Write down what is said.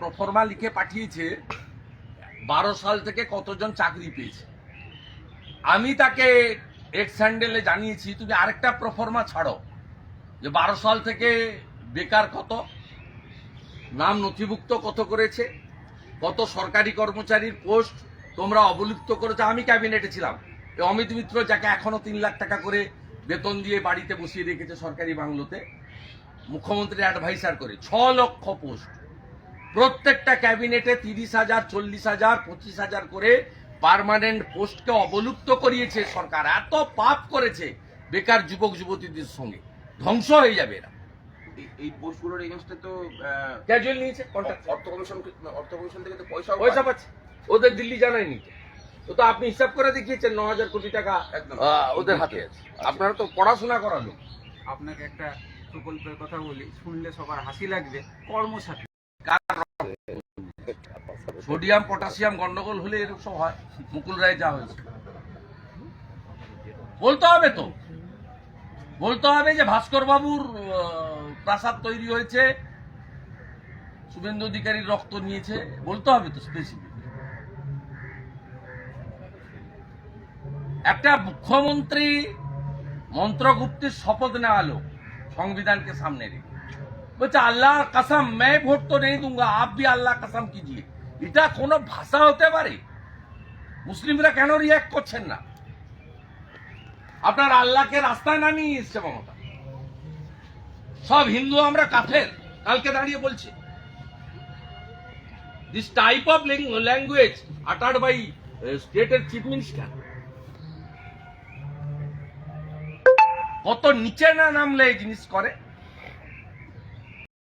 প্রফরমা লিখে পাঠিয়েছে, বারো সাল থেকে কতজন চাকরি পেয়েছে। আমি তাকে এক্স হ্যান্ডেলে জানিয়েছি, তুমি আরেকটা প্রফরমা ছাড়ো, যে বারো সাল থেকে বেকার কত, নাম নথিভুক্ত কত করেছে, কত সরকারি কর্মচারীর পোস্ট তোমরা অবলুপ্ত করেছ, আমি ক্যাবিনেটে ছিলাম। অমিত মিত্র যাকে এখনও তিন লাখ টাকা করে বেতন দিয়ে বাড়িতে বসিয়ে রেখেছে সরকারি বাংলোতে মুখ্যমন্ত্রী অ্যাডভাইসার করে, ছ লক্ষ পোস্ট। প্রত্যেকটা ক্যাবিনেটে তিরিশ হাজার চল্লিশ হাজার পঁচিশ হাজার করে পার্মানেন্ট পোস্টকে অবলুপ্ত করিয়েছে সরকার। এত পাপ করেছে বেকার যুবক যুবতীদের সঙ্গে। ধ্বংস হয়ে যাবে এরা। এই- পোস্টগুলোর এগেনস্টে তো ক্যাজুয়াল নিয়েছে অর্থ কমিশন অর্থ কমিশন থেকে তো পয়সা পয়সা পাচ্ছে। ওদের দিল্লি জানায়নি। তো তো আপনি হিসাব করে দেখিয়েছেন ন হাজার কোটি টাকা একদম। ওদের হাতে আছে। আপনারা তো পড়াশোনা করালো আপনাকে একটা প্রকল্পের কথা বলি শুনলে সবার হাসি লাগবে। কর্মসাথী। সোডিয়াম পটাশিয়াম গন্ডগোল হলে এরকম সব হয় মুকুল রায় যা হয়েছে বলতে হবে তো বলতে হবে যে ভাস্কর বাবুর আহ, প্রাসাদ তৈরি হয়েছে শুভেন্দু অধিকারীর রক্ত নিয়েছে বলতে হবে তো স্পেসিফিক একটা মুখ্যমন্ত্রী মন্ত্রগুপ্তের শপথ নেওয়া লোক সংবিধানকে সামনে রেখে বলছে আল্লাহ কসম मैं ভোট তো नहीं दूंगा आप भी আল্লাহ কসম कीजिए এটা কোনো ভাষা হতে পারে? মুসলিমরা কেন রিয়াক্ট করছেন না? আপনার আল্লাহকে রাস্তায় নামিয়ে এসছে মমতা। সব হিন্দু আমরা কাফের, কালকে দাঁড়িয়ে বলছে। This type of language utter by স্টেটের চিফ মিনিস্টার কত নিচে না নামলে এই জিনিস করে?